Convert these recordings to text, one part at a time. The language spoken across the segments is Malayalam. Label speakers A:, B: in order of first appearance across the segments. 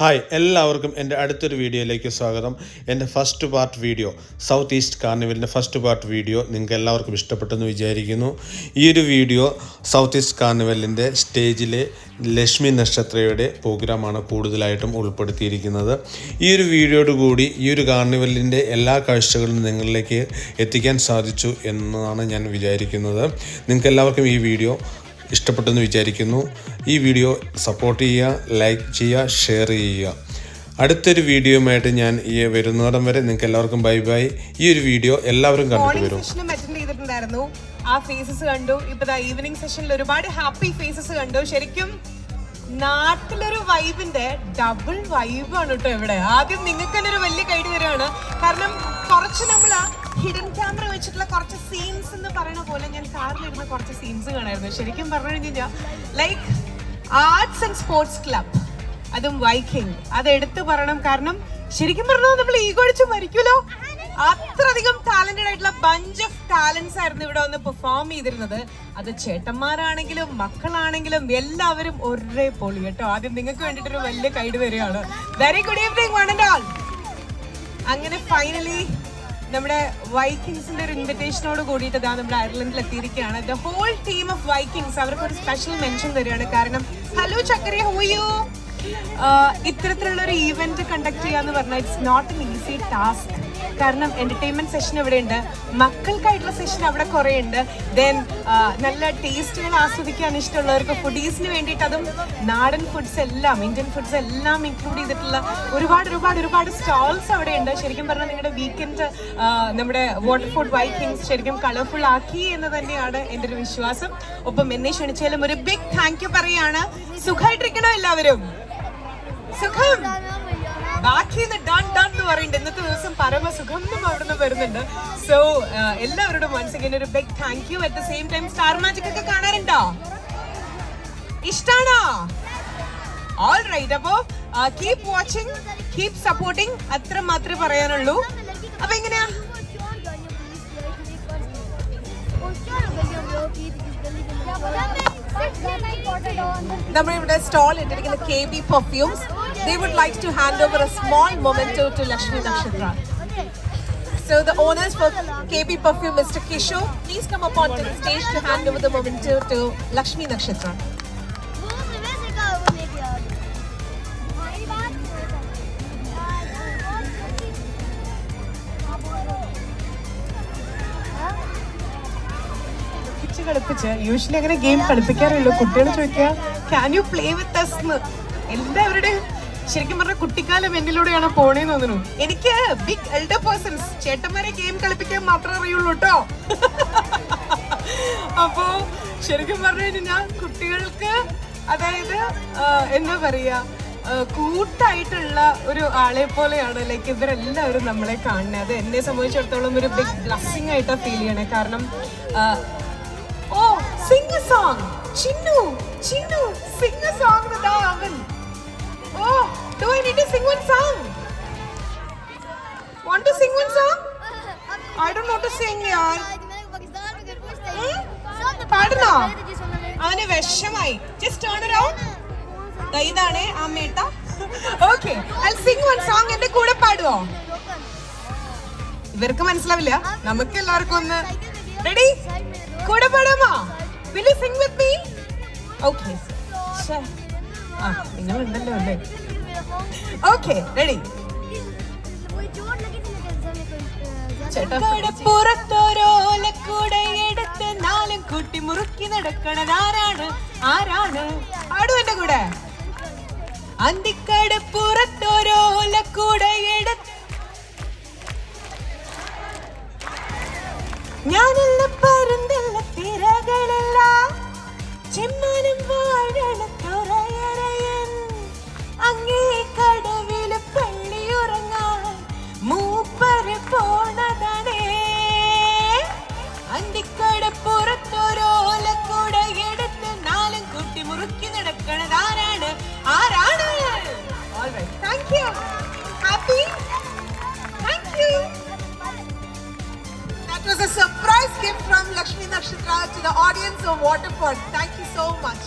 A: ഹായ് എല്ലാവർക്കും എന്റെ അടുത്തൊരു വീഡിയോയിലേക്ക് സ്വാഗതം. എന്റെ first part video south east കാർണിവലിന്റെ first part video നിങ്ങൾക്ക് എല്ലാവർക്കും ഇഷ്ടപ്പെട്ടെന്ന് വിചാരിക്കുന്നു. ഈ ഒരു വീഡിയോ സൗത്ത് ഈസ്റ്റ് കാർണിവലിന്റെ സ്റ്റേജിലെ ലക്ഷ്മി നക്ഷത്രയുടെ പ്രോഗ്രാമാണ് കൂടുതലായിട്ടും ഉൾപ്പെടുത്തിയിരിക്കുന്നത്. ഈ ഒരു വീഡിയോയോട് കൂടി ഈ ഒരു കാർണിവലിന്റെ എല്ലാ കാഴ്ചകളും നിങ്ങളിലേക്ക് എത്തിക്കാൻ സാധിച്ചു എന്നാണ് ഞാൻ വിചാരിക്കുന്നത്. നിങ്ങൾക്ക് എല്ലാവർക്കും ഈ വീഡിയോ ഇഷ്ടപ്പെട്ടെന്ന് വിചാരിക്കുന്നു. ഈ വീഡിയോ സപ്പോർട്ട് ചെയ്യുക ലൈക്ക് ചെയ്യുക ഷെയർ ചെയ്യുക. അടുത്തൊരു വീഡിയോയുമായിട്ട് ഞാൻ ഈ വരുന്നിടം വരെ നിങ്ങൾക്ക് എല്ലാവർക്കും ബൈ ബൈ ഈ ഒരു വീഡിയോ എല്ലാവരും കണ്ടിട്ട് വരും.
B: ചെയ്തിട്ടുണ്ടായിരുന്നു. ആ ഫേസസ് കണ്ടു. ഇപ്പൊ ഈവനിങ് സെഷനിൽ ഒരുപാട് ഹാപ്പി ഫേസസ് കണ്ടു. ശരിക്കും നാട്ടിലൊരു വൈബിന്റെ ഡബിൾ വൈബാണ് കേട്ടോ ഇവിടെ. ആദ്യം നിങ്ങൾക്ക് തന്നെ ഒരു വലിയ കൈഡ് തരുവാണ് കാരണം കുറച്ച് നമ്മൾ ഹിഡൻ ക്യാമറ വെച്ചിട്ടുള്ള കുറച്ച് സീൻസ് എന്ന് പറയുന്ന പോലെ ഞാൻ കാറിലിരുന്ന് കുറച്ച് സീൻസ് കാണായിരുന്നു. ശരിക്കും പറഞ്ഞു കഴിഞ്ഞാൽ like arts and sports club അതും വൈക്കിംഗ് അത് എടുത്തു പറയണം. കാരണം ശരിക്കും പറഞ്ഞാൽ നമ്മൾ ഈഗോ അടിച്ച് മരിക്കുമല്ലോ. അത്രയധികം ടാലന്റഡ് ആയിട്ടുള്ള ബഞ്ച് ഓഫ് ടാലൻസ് ആയിരുന്നു ഇവിടെ വന്ന് പെർഫോം ചെയ്തിരുന്നത്. അത് ചേട്ടന്മാരാണെങ്കിലും മക്കളാണെങ്കിലും എല്ലാവരും ഒരേ പൊളി കേട്ടോ. ആദ്യം നിങ്ങൾക്ക് വേണ്ടിയിട്ടൊരു വലിയ കൈഡ് വരികയാണ്. Very good evening one and all അങ്ങനെ ഫൈനലി നമ്മുടെ വൈക്കിങ്സിന്റെ ഒരു ഇൻവിറ്റേഷനോട് കൂടിയിട്ട് ഇതാ നമ്മുടെ അയർലൻഡിൽ എത്തിയിരിക്കുകയാണ് the whole team of Vikings അവർക്ക് ഒരു സ്പെഷ്യൽ മെൻഷൻ തരികയാണ് കാരണം ഹലോ ചക്കരി ഹോയോ ഇത്തരത്തിലുള്ള ഒരു ഈവന്റ് കണ്ടക്ട് ചെയ്യാന്ന് പറഞ്ഞാൽ it's not an easy task കാരണം എന്റർടൈൻമെന്റ് സെഷൻ ഇവിടെ ഉണ്ട്. മക്കൾക്കായിട്ടുള്ള സെഷൻ അവിടെ കുറേ ഉണ്ട് ദെൻ നല്ല ടേസ്റ്റുകൾ ആസ്വദിക്കാൻ ഇഷ്ടമുള്ളവർക്ക് ഫുഡീസിന് വേണ്ടിയിട്ട് അതും നാടൻ ഫുഡ്സ് എല്ലാം ഇന്ത്യൻ ഫുഡ്സ് എല്ലാം ഇൻക്ലൂഡ് ചെയ്തിട്ടുള്ള ഒരുപാട് ഒരുപാട് ഒരുപാട് സ്റ്റാൾസ് അവിടെ ഉണ്ട്. ശരിക്കും പറഞ്ഞാൽ നിങ്ങളുടെ വീക്കെൻഡ് നമ്മുടെ വാട്ടർ ഫുഡ് വൈക്കിങ്സ് ശരിക്കും കളർഫുൾ ആക്കി എന്ന് തന്നെയാണ് എന്റെ ഒരു വിശ്വാസം. ഒപ്പം എന്നെ ക്ഷണിച്ചാലും ഒരു ബിഗ് താങ്ക് യു പറയാണ്. സുഖമായിട്ടിരിക്കണോ എല്ലാവരും? സുഖം? ബാക്കി ഡൺ പറയുന്നുണ്ട്. ഇന്നത്തെ ദിവസം പരമസുഖം അവിടുന്ന് വരുന്നുണ്ട്. സോ എല്ലാവരോടും വൺസ് ഒരു big thank you at the same time star magic ഒക്കെ കാണാറുണ്ടോ? ഇഷ്ടാണോ? ഓൾ റൈറ്റ് അപ്പോ കീപ് വാച്ചിങ് കീപ് സപ്പോർട്ടിങ് അത്ര മാത്രമേ പറയാനുള്ളൂ. അപ്പൊ എങ്ങനെയാ? നമ്മളിവിടെ സ്റ്റോൾ ഇട്ടിരിക്കുന്ന K B perfumes they would like to hand over a small memento to Lakshmi Nakshatra. So the owners for KB Perfume, Mr. Kisho, please come up onto the stage to hand over the memento to Lakshmi Nakshatra. കളിപ്പിച്ച് യൂഷ്വലി അങ്ങനെ ഗെയിം കളിപ്പിക്കാറില്ല കുട്ടികൾ ചോദിക്കുക ക്യാൻ യു പ്ലേ വിത്ത് എല്ലാവരുടെയും ശരിക്കും പറഞ്ഞ കുട്ടിക്കാലം എന്നിലൂടെയാണ് പോണേന്ന് തോന്നുന്നു. എനിക്ക് ബിഗ് എൽഡർ പേഴ്സൺസ് ചേട്ടന്മാരെ ഗെയിം കളിപ്പിക്കാൻ മാത്രമേ അറിയുള്ളൂ കേട്ടോ അപ്പോ ശരിക്കും പറഞ്ഞു കഴിഞ്ഞാൽ കുട്ടികൾക്ക് അതായത് എന്താ പറയാ കൂട്ടായിട്ടുള്ള ഒരു ആളെ പോലെയാണ് ലൈക്ക് ഇവരെല്ലാവരും നമ്മളെ കാണുന്നത് അത് എന്നെ സംബന്ധിച്ചിടത്തോളം ഒരു ബിഗ് ബ്ലസ്സിംഗ് ആയിട്ടാണ് ഫീൽ ചെയ്യണേ. കാരണം ഓ sing song Chinnu Chinnu sing song അവൻ oh do I need to sing one song? Want to sing one song? I don't know to sing, യാർ പാടണോ അവന് വിഷമായി. ജസ്റ്റ് ടേൺ അറൗണ്ട് ഇതാണ് അമ്മേട്ട മേട്ട ഓക്കെ സിംഗ് വൺ സോങ് എന്റെ കൂടെ പാടുവോ? ഇവർക്ക് മനസ്സിലാവില്ല. നമുക്ക് എല്ലാവർക്കും ഒന്ന് റെഡി കൂടെ പാടാമോ? Will sing with me okay ആ നിങ്ങൾ ഉണ്ടല്ലോ അല്ലേ ഓക്കെ റെഡി പുറത്തോരോലക്കൂടെ എടുത്ത് നാലും കൂട്ടി മുറുക്കി നടക്കണത് ആരാണ്? ആരാണ്? ആടും എന്റെ കൂടെ. അന്തിക്കട പുറത്തോരോലക്കൂടെ എടുത്ത് ഞാനുള്ള പരുന്തല്ല തിരകളെല്ലാം ചെമ്മാനം Happy? Thank you. That was a surprise gift from Lakshmi Nakshatra to the audience of Waterford. Thank you so much.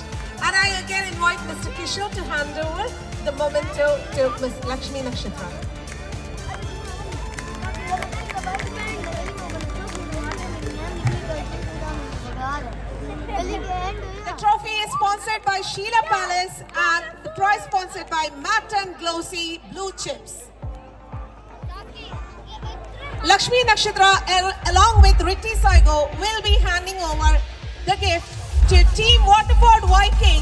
B: And I again invite Mr. Kishore to hand over the memento to Ms. Lakshmi Nakshatra. Sponsored by Sheila Palace and the prize sponsored by Matte and Glossy Blue Chips. Lakshmi Nakshatra, along with Ritti Saigo, will be handing over the gift to Team Waterford Vikings,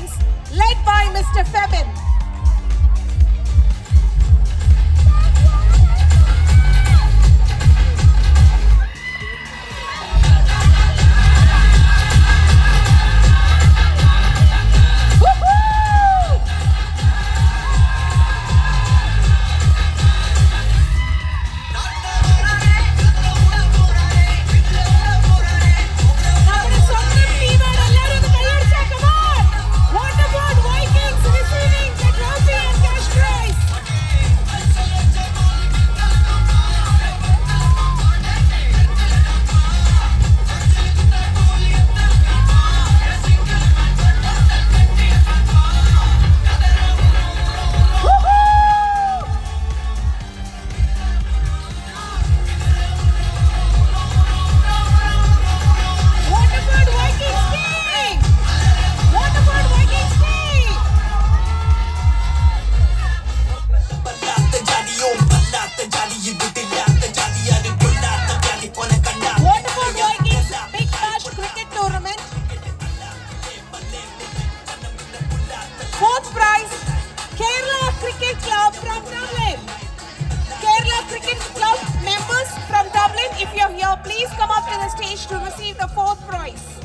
B: please come up to the stage to receive the fourth prize.